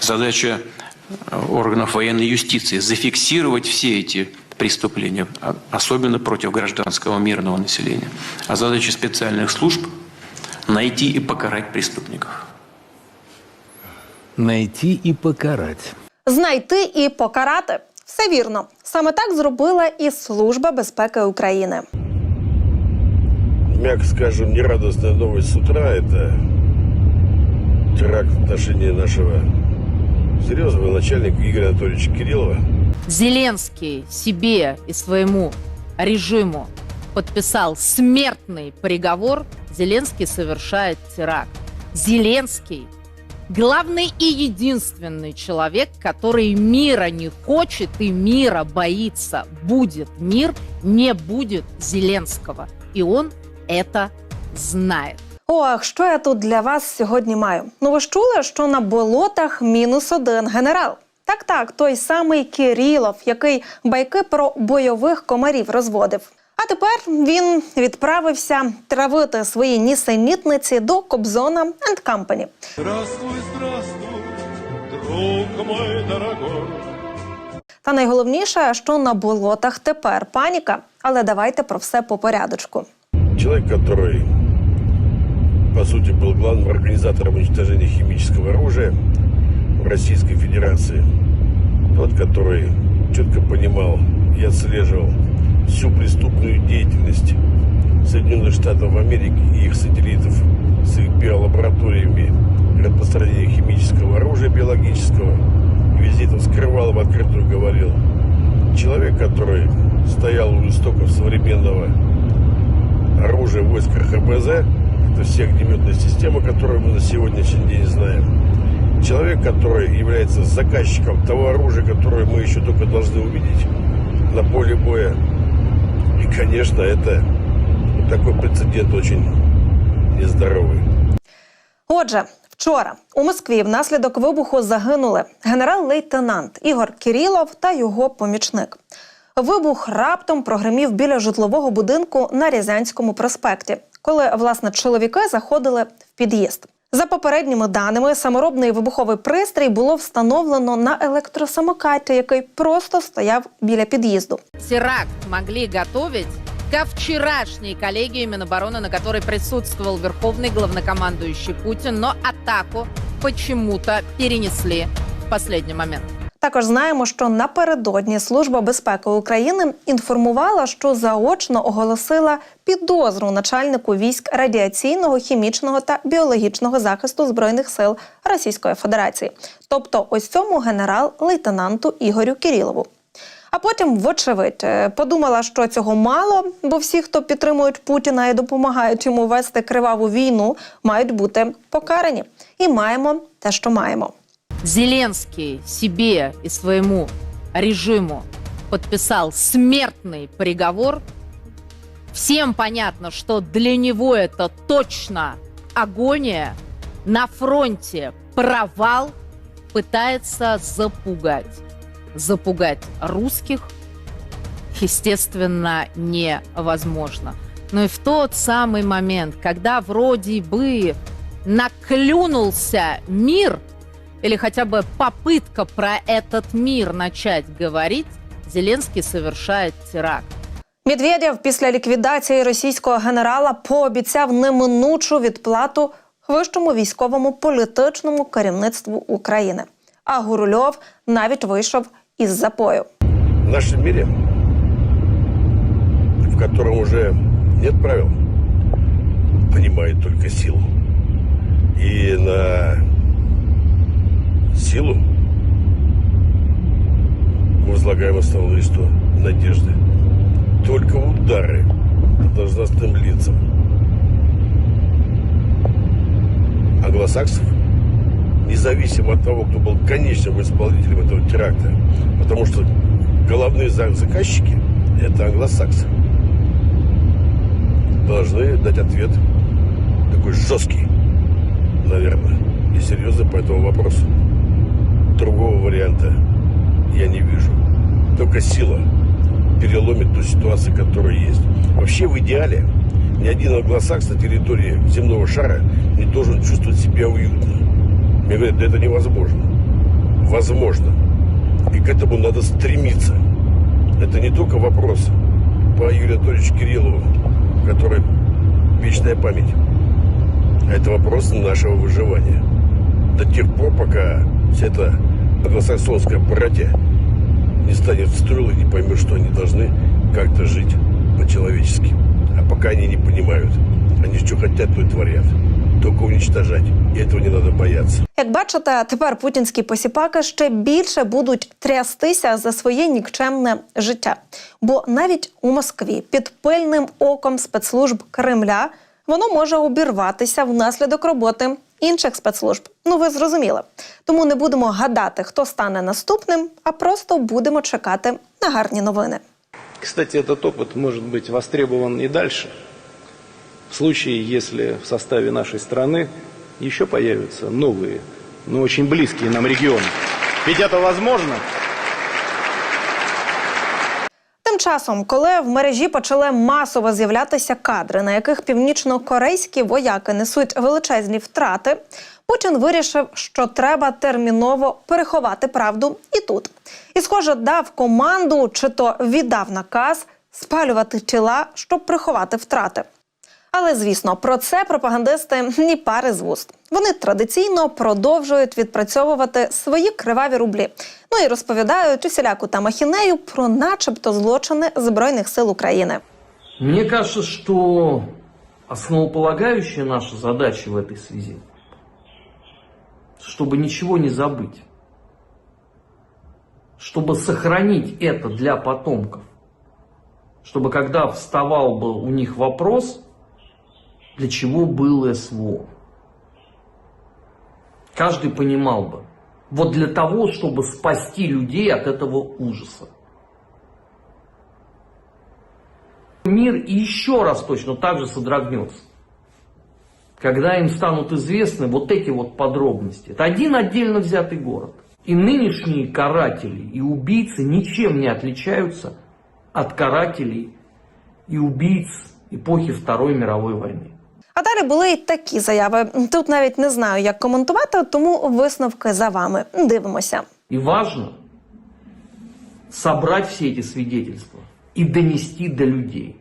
Задача э, органов военной юстиции зафиксировать все эти преступления, а- особенно против гражданского мирного населения. А задача специальных служб – найти и покарать преступников. Найти і покарать. Знайти і покарати. Все вірно. Саме так зробила і Служба безпеки України. мягко скажем, нерадостная новость с утра – это теракт в отношении нашего серьезного начальника Игоря Анатольевича Кириллова. Зеленский себе и своему режиму подписал смертный приговор, Зеленский совершает теракт. Зеленский – главный и единственный человек, который мира не хочет и мира боится. Будет мир, не будет Зеленского. И он это знает. Ох, що я тут для вас сьогодні маю? Ну ви ж чули, що на болотах мінус один генерал. Так, так, той самий Кирилов, який байки про бойових комарів розводив. А тепер він відправився травити свої нісенітниці до Кобзона and Company. Здравствуй, здравствуй, друг мой дорогой. Та найголовніше, що на болотах тепер паніка. Але давайте про все по порядочку. Человек, который, по сути, был главным организатором уничтожения химического оружия в Российской Федерации. Тот, который четко понимал и отслеживал всю преступную деятельность Соединенных Штатов Америки и их сателлитов с их биолабораториями распространения химического оружия биологического. Везде это скрывал, в открытую говорил. Человек, который стоял у истоков современного оружие войск РХБЗ, это все огнеметная система, которую мы на сегодняшний день знаем. Человек, который является заказчиком того оружия, которое мы еще только должны увидеть на поле боя. И, конечно, это вот такой прецедент очень нездоровый. Отже, вчора у Москві внаслідок вибуху загинули генерал-лейтенант Ігор Кірілов та його помічник. Вибух раптом прогремів біля житлового будинку на Рязанському проспекті, коли власне чоловіки заходили в під'їзд. За попередніми даними, саморобний вибуховий пристрій було встановлено на електросамокаті, який просто стояв біля під'їзду. Теракт могли готовить ко вчерашней коллегии Минобороны, на которой присутствовал верховный главнокомандующий Путин, но атаку почему-то перенесли в последний момент. Також знаємо, що напередодні Служба безпеки України інформувала, що заочно оголосила підозру начальнику військ радіаційного, хімічного та біологічного захисту збройних сил Російської Федерації, тобто ось цьому генерал-лейтенанту Ігорю Кірілову. А потім, вочевидь, е, подумала, що цього мало, бо всі, хто підтримують Путіна і допомагають йому вести криваву війну, мають бути покарані. І маємо те, що маємо. Зеленский себе и своему режиму подписал смертный приговор. Всем понятно, что для него это точно агония. На фронте провал пытается запугать. Запугать русских, естественно, невозможно. Но и в тот самый момент, когда вроде бы наклюнулся мир, или хотя бы попытка про этот мир начать говорить, Зеленский совершает теракт. Медведєв після ліквідації російського генерала пообіцяв неминучу відплату вищому військовому політичному керівництву України. А Гурульов навіть вийшов із запою. В нашем мире, в котором уже нет правил, понимает только силу. И на силу мы возлагаем основные что? Надежды. Только удары по должностным лицам. Англосаксов, независимо от того, кто был конечным исполнителем этого теракта, потому что головные за- заказчики – это англосаксы, должны дать ответ такой жесткий, наверное, и серьезный по этому вопросу. Другого варианта я не вижу. Только сила переломит ту ситуацию, которая есть. Вообще, в идеале, ни один англосакс на территории земного шара не должен чувствовать себя уютно. Мне говорят, да это невозможно. возможно. И к этому надо стремиться. Это не только вопрос по Юрию Анатольевичу Кириллову, который вечная память, а это вопрос нашего выживания. До тех пор, пока вся эта англосаксонская братья не станет в строй и поймет, что они должны как-то жить по-человечески. А пока они не понимают, они что хотят, то и творят. Только уничтожать. И этого не надо бояться. Як бачите, тепер путінські посіпаки ще більше будуть трястися за своє нікчемне життя. Бо навіть у Москві під пильним оком спецслужб Кремля воно може обірватися внаслідок роботи інших спецслужб. Ну ви зрозуміли. Тому не будемо гадати, хто стане наступним, а просто будемо чекати на гарні новини. Кстати, этот опыт может быть востребован и дальше. В случае, если в составе нашей страны еще появятся новые, но очень близкие нам регионы. Ведь это возможно. часом, коли в мережі почали масово з'являтися кадри, на яких північно-корейські вояки несуть величезні втрати, Путін вирішив, що треба терміново переховати правду і тут. І, схоже, дав команду чи то віддав наказ спалювати тіла, щоб приховати втрати. Але звісно, про це пропагандисти ні пари з вуст. Вони традиційно продовжують відпрацьовувати свої криваві рублі. Ну і розповідають усіляку та махінею про, начебто, злочини збройних сил України. Мне кажется, что основополагающая наша задача в этой связи, чтобы ничего не забыть, чтобы сохранить это для потомков, чтобы когда вставал бы у них вопрос, для чего был СВО, каждый понимал бы, вот для того, чтобы спасти людей от этого ужаса. Мир еще раз точно так же содрогнется. Когда им станут известны вот эти вот подробности. Это один отдельно взятый город. И нынешние каратели и убийцы ничем не отличаются от карателей и убийц эпохи Второй мировой войны. А далі були й такі заяви. Тут навіть не знаю, як коментувати, тому висновки за вами. Дивимося. И важно собрать все эти свидетельства и донести до людей.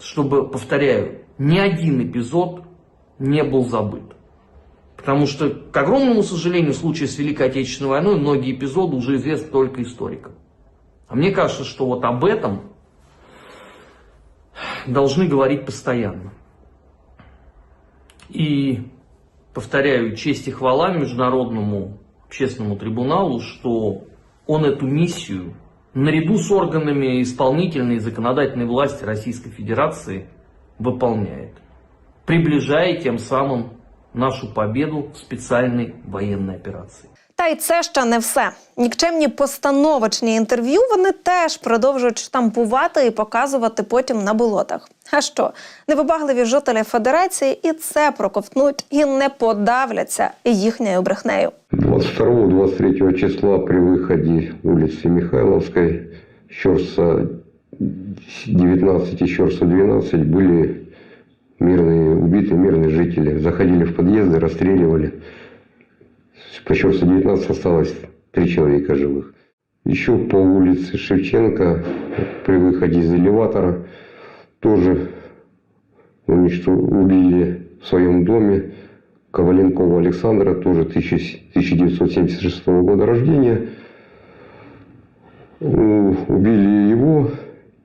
Чтобы, повторяю, ни один эпизод не был забыт. Потому что, к огромному сожалению, в случае с Великой Отечественной войной многие эпизоды уже известны только историкам. А мне кажется, что вот об этом должны говорить постоянно. И, повторяю, честь и хвала Международному общественному трибуналу, что он эту миссию наряду с органами исполнительной и законодательной власти Российской Федерации выполняет, приближая тем самым нашу победу в специальной военной операции. Та й це ще не все. Нікчемні постановочні інтерв'ю вони теж продовжують штампувати і показувати потім на болотах. А що, невибагливі жителі Федерації і це проковтнуть і не подавляться їхньою брехнею. 22-23 числа при выходе улицы Михайловской, Щерса 19 и Щерса 12 были мирные, убиты мирные жители. Заходили в подъезды, расстреливали. По Щерса 19 осталось три человека живых. Еще по улице Шевченко при выходе из элеватора тоже уничтож- убили в своем доме Коваленкова Александра, тоже 1000 1976 года рождения. Убили его,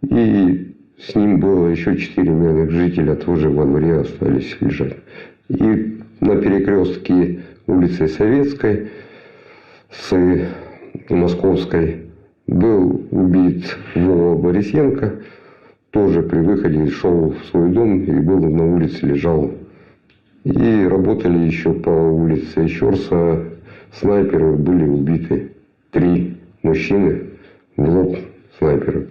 и с ним было еще четыре мирных жителя, тоже во дворе остались лежать. И на перекрестке улицы Советской с Московской был убит Вова Борисенко, тоже при выходе шел в свой дом и был на улице, лежал и работали еще по улице Щерса. Снайперы были убиты. Три мужчины в лоб снайперы.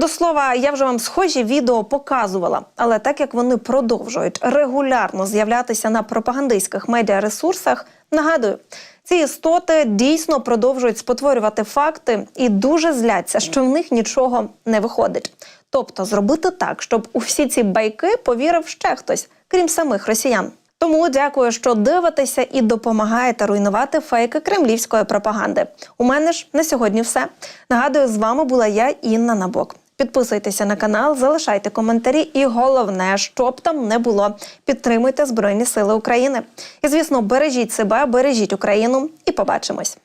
До слова, я вже вам схожі відео показувала, але так як вони продовжують регулярно з'являтися на пропагандистських медіаресурсах, нагадую, ці істоти дійсно продовжують спотворювати факти і дуже зляться, що в них нічого не виходить. Тобто зробити так, щоб у всі ці байки повірив ще хтось, крім самих росіян. Тому дякую, що дивитеся і допомагаєте руйнувати фейки кремлівської пропаганди. У мене ж на сьогодні все. Нагадую, з вами була я, Інна Набок. Підписуйтеся на канал, залишайте коментарі, і головне, щоб там не було. Підтримуйте Збройні Сили України. І звісно, бережіть себе, бережіть Україну, і побачимось.